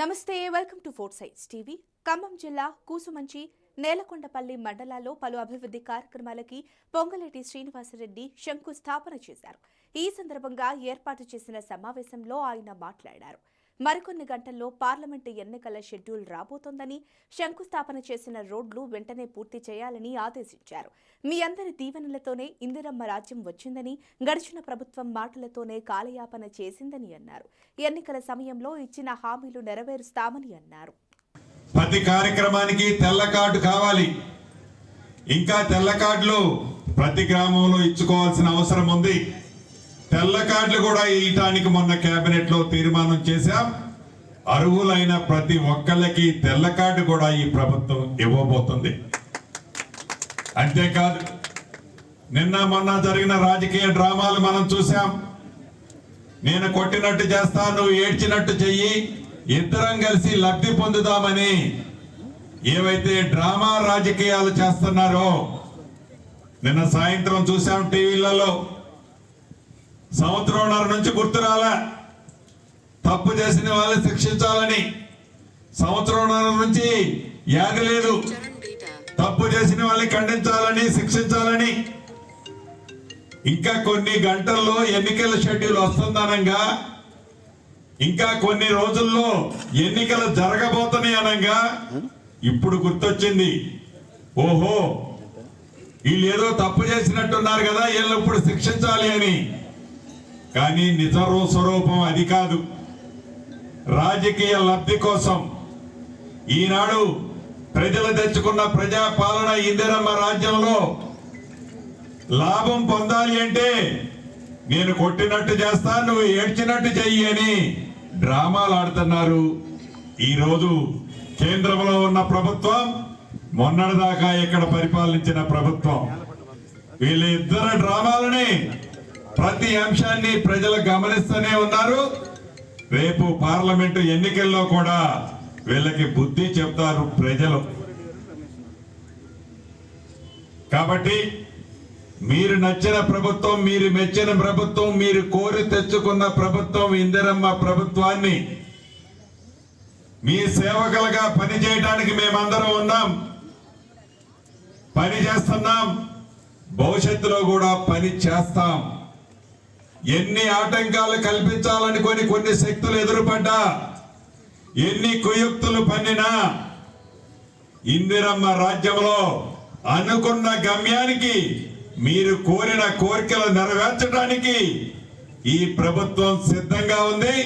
నమస్తే welcome to four sites TV. Khammam జిల్లా కూసుమంచి నేలకొండపల్లి మండలాల్లో పలు అభివృద్ధి కార్యక్రమాలకి పొంగలేటి శ్రీనివాసరెడ్డి శంకుస్థాపన చేశారు. ఈ సందర్భంగా ఏర్పాటు చేసిన సమావేశంలో ఆయన మాట్లాడారు. మరికొన్ని గంటల్లో పార్లమెంటు ఎన్నికల షెడ్యూల్ రాబోతోందని శంకుస్థాపన చేసిన రోడ్లు వెంటనే పూర్తి చేయాలని ఆదేశించారు. మీ అందరి దీవెనలతోనే ఇందిరమ్మ రాజ్యం వచ్చిందని గడిచిన ప్రభుత్వం మాటలతోనే కాలయాపన చేసిందని అన్నారు. ఎన్నికల సమయంలో ఇచ్చిన హామీలు నెరవేరుస్తామని అన్నారు. ప్రతి కార్యక్రమానికి తెల్ల కార్డు కావాలి. ఇంకా తెల్ల కార్డులు ప్రతి గ్రామంలో ఇచ్చుకోవాల్సిన అవసరం ఉంది. తెల్ల కార్డులు కూడా ఇయటానికి మొన్న కేబినెట్లో తీర్మానం చేశాం. అర్హులైన ప్రతి ఒక్కళ్ళకి తెల్ల కార్డు కూడా ఈ ప్రభుత్వం ఇవ్వబోతుంది. అంతేకాదు నిన్న మొన్న జరిగిన రాజకీయ డ్రామాలు మనం చూసాం నేను కొట్టినట్టు చేస్తా నువ్వు ఏడ్చినట్టు చెయ్యి ఇద్దరం కలిసి లబ్ధి పొందుదామని ఏవైతే డ్రామా రాజకీయాలు చేస్తున్నారో నిన్న సాయంత్రం చూసాం టీవీలలో. సంవత్సరంన్నర నుంచి గుర్తు రాలే. తప్పు చేసిన వాళ్ళని శిక్షించాలని. సంవత్సరంన్నర నుంచి యాది లేదు. తప్పు చేసిన వాళ్ళని ఖండించాలని శిక్షించాలని. ఇంకా కొన్ని గంటల్లో ఎన్నికల షెడ్యూల్ వస్తుందనంగా. ఇంకా కొన్ని రోజుల్లో ఎన్నికలు జరగబోతున్నాయి అనగా. ఇప్పుడు గుర్తొచ్చింది. ఓహో వీళ్ళు ఏదో తప్పు చేసినట్టున్నారు కదా వీళ్ళు ఇప్పుడు శిక్షించాలి అని. కానీ నిజ స్వరూపం అది కాదు. రాజకీయ లబ్ధి కోసం ఈనాడు ప్రజలు తెచ్చుకున్న ప్రజాపాలన ఇందిరమ్మ రాజ్యంలో లాభం పొందాలి అంటే నేను కొట్టినట్టు చేస్తా నువ్వు ఏడ్చినట్టు చెయ్యి అని డ్రామాలు ఆడుతున్నారు. ఈరోజు కేంద్రంలో ఉన్న ప్రభుత్వం మొన్నటిదాకా ఇక్కడ పరిపాలించిన ప్రభుత్వం. వీళ్ళ ఇద్దరు డ్రామాలని ప్రతి అంశాన్ని ప్రజలు గమనిస్తూనే ఉన్నారు. రేపు పార్లమెంటు ఎన్నికల్లో కూడా వీళ్ళకి బుద్ధి చెప్తారు ప్రజలు. కాబట్టి మీరు నచ్చిన ప్రభుత్వం మీరు మెచ్చిన ప్రభుత్వం మీరు కోరి తెచ్చుకున్న ప్రభుత్వం ఇందిరమ్మ ప్రభుత్వాన్ని మీ సేవకులుగా పనిచేయడానికి మేమందరం ఉన్నాం. పని చేస్తున్నాం. భవిష్యత్తులో కూడా పని చేస్తాం. ఎన్ని ఆటంకాలు కల్పించాలనుకొని కొన్ని శక్తులు ఎదురుపడ్డా ఎన్ని కుయుక్తులు పన్నినా ఇందిరమ్మ రాజ్యంలో అనుకున్న గమ్యానికి మీరు కోరిన కోరికలు నెరవేర్చడానికి ఈ ప్రభుత్వం సిద్ధంగా ఉంది.